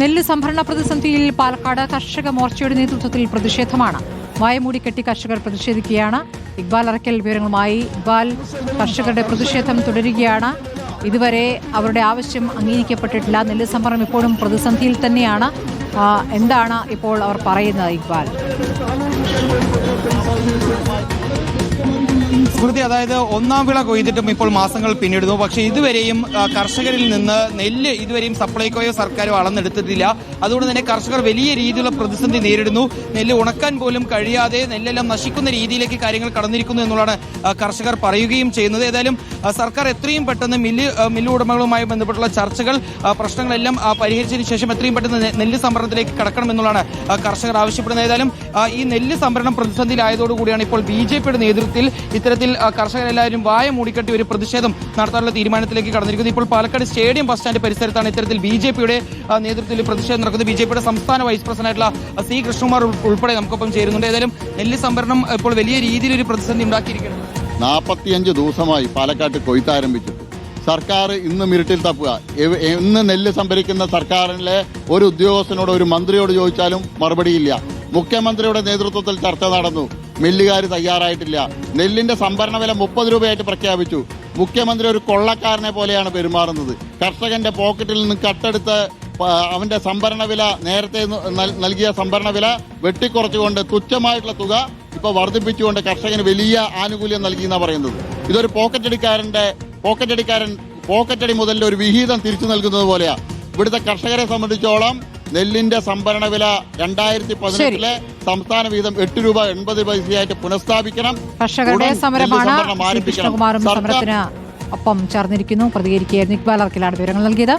നെല്ല് സംഭരണ പ്രതിസന്ധിയിൽ പാലക്കാട് കർഷക മോർച്ചയുടെ നേതൃത്വത്തിൽ പ്രതിഷേധമാണ്. വായമൂടി കെട്ടി കർഷകർ പ്രതിഷേധിക്കുകയാണ്. ഇക്ബാൽ അറക്കൽ വിവരങ്ങളുമായി ഇക്ബാൽ കർഷകരുടെ പ്രതിഷേധം തുടരുകയാണ്. ഇതുവരെ അവരുടെ ആവശ്യം അംഗീകരിക്കപ്പെട്ടിട്ടില്ല. നെല്ല് സംഭരണം ഇപ്പോഴും പ്രതിസന്ധിയിൽ തന്നെയാണ്. എന്താണ് ഇപ്പോൾ അവർ പറയുന്നത് ഇക്ബാൽ? സ്മൃതി അതായത് ഒന്നാം വിള കൊയ്തിട്ടും ഇപ്പോൾ മാസങ്ങൾ പിന്നിടുന്നു. പക്ഷേ ഇതുവരെയും കർഷകരിൽ നിന്ന് നെല്ല് ഇതുവരെയും സപ്ലൈകോയോ സർക്കാരോ അളന്നെടുത്തിട്ടില്ല അതുകൊണ്ട് തന്നെ കർഷകർ വലിയ രീതിയിലുള്ള പ്രതിസന്ധി നേരിടുന്നു. നെല്ല് ഉണക്കാൻ പോലും കഴിയാതെ നെല്ലെല്ലാം നശിക്കുന്ന രീതിയിലേക്ക് കാര്യങ്ങൾ കടന്നിരിക്കുന്നു എന്നുള്ളതാണ് കർഷകർ പറയുകയും ചെയ്യുന്നത്. ഏതായാലും സർക്കാർ എത്രയും പെട്ടെന്ന് മില്ല് മില്ല് ഉടമകളുമായി ബന്ധപ്പെട്ടുള്ള ചർച്ചകൾ പ്രശ്നങ്ങളെല്ലാം പരിഹരിച്ചതിന് ശേഷം എത്രയും പെട്ടെന്ന് നെല്ല് സംഭരണത്തിലേക്ക് കടക്കണം എന്നുള്ളതാണ് കർഷകർ ആവശ്യപ്പെടുന്നത്. ഏതായാലും ഈ നെല്ല് സംഭരണം പ്രതിസന്ധിയിലായതോടുകൂടിയാണ് ഇപ്പോൾ ബി ജെ പിയുടെ നേതൃത്വത്തിൽ ഇത്തരത്തിൽ കർഷകരെല്ലാവരും വായ മൂടിക്കെട്ടി ഒരു പ്രതിഷേധം നടത്താനുള്ള തീരുമാനത്തിലേക്ക് കടന്നിരിക്കുന്നു. ഇപ്പോൾ പാലക്കാട് സ്റ്റേഡിയം ബസ് സ്റ്റാൻഡ് പരിസരത്താണ് ഇത്തരത്തിൽ ബി ജെ പിയുടെ നേതൃത്വത്തിൽ പ്രതിഷേധം നടക്കുന്നത്. ബി ജെ പിയുടെ സംസ്ഥാന വൈസ് പ്രസിഡന്റായിട്ടുള്ള സി കൃഷ്ണകുമാർ ഉൾപ്പെടെ നമുക്കൊപ്പം ചേരുന്നുണ്ട്. ഏതായാലും നെല്ല് സംഭരണം ഇപ്പോൾ വലിയ രീതിയിൽ ഒരു പ്രതിസന്ധി ഉണ്ടാക്കിയിരിക്കുന്നു. നാൽപ്പത്തിയഞ്ച് ദിവസമായി പാലക്കാട്ട് കൊയ്ത്താരംഭിച്ചു സർക്കാർ ഇന്ന് മിരുട്ടിൽ തപ്പുക. ഇന്ന് നെല്ല് സംഭരിക്കുന്ന സർക്കാരിലെ ഒരു ഉദ്യോഗസ്ഥനോട് ഒരു മന്ത്രിയോട് ചോദിച്ചാലും മറുപടിയില്ല. മുഖ്യമന്ത്രിയുടെ നേതൃത്വത്തിൽ ചർച്ച നടന്നു. മില്ലുകാർ തയ്യാറായിട്ടില്ല. നെല്ലിന്റെ സംഭരണ വില മുപ്പത് രൂപയായിട്ട് പ്രഖ്യാപിച്ചു. മുഖ്യമന്ത്രി ഒരു കൊള്ളക്കാരനെ പോലെയാണ് പെരുമാറുന്നത്. കർഷകന്റെ പോക്കറ്റിൽ നിന്ന് കട്ടെടുത്ത് അവന്റെ സംഭരണ വില നേരത്തെ നൽ- നൽകിയ സംഭരണ വില വെട്ടിക്കുറച്ചുകൊണ്ട് തുച്ഛമായിട്ടുള്ള തുക ഇപ്പൊ വർദ്ധിപ്പിച്ചുകൊണ്ട് കർഷകന് വലിയ ആനുകൂല്യം നൽകി എന്നാണ് പറയുന്നത്. ഇതൊരു പോക്കറ്റടിക്കാരന്റെ പോക്കറ്റടിക്കാരൻ പോക്കറ്റടി മുതലിന്റെ ഒരു വിഹിതം തിരിച്ചു നൽകുന്നത് പോലെയാ. ഇവിടുത്തെ കർഷകരെ സംബന്ധിച്ചോളം നെല്ലിന്റെ സംഭരണ വില രണ്ടായിരത്തി പതിനെട്ടിലെ സംസ്ഥാന വീതം എട്ട് രൂപ എൺപത് പൈസയായിട്ട് പുനഃസ്ഥാപിക്കണം. കർഷകരുടെ സമരമാണ്. കൃഷ്ണകുമാറും സമരത്തിന് ഒപ്പം ചേർന്നിരിക്കുന്നു. പ്രതികരിക്കുകയായിരുന്നു ഇക്ബാൽ അർക്കിലാണ് വിവരങ്ങൾ നൽകിയത്.